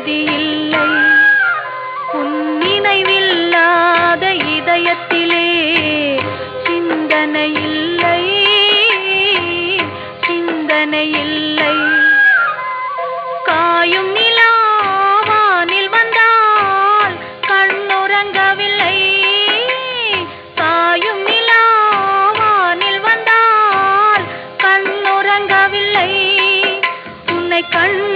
நிம்மதியில்லை உன் நினைவில்லாத இதயத்திலே சிந்தனையில்லை சிந்தனையில்லை காயும் நிலாவானில் வந்தால் கண்ணுறங்கவில்லை. காயும் நிலாவானில் வந்தால் கண்ணுறங்கவில்லை. உன்னை கண்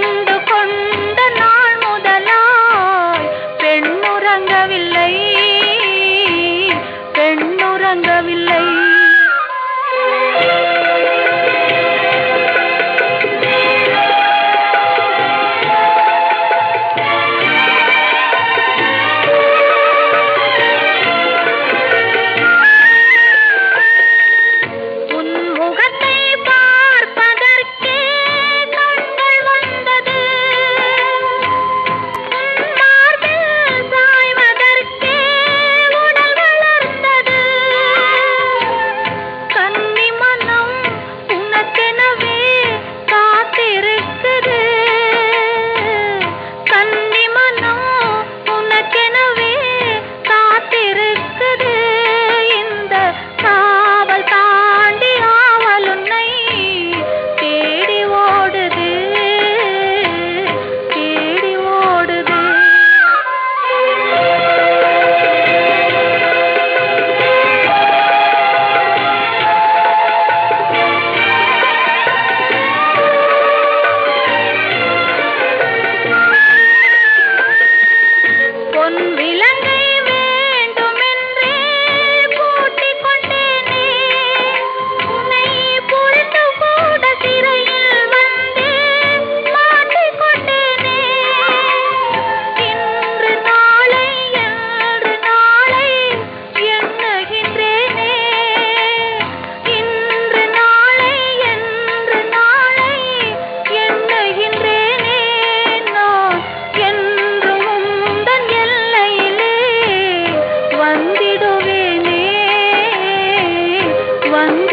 one.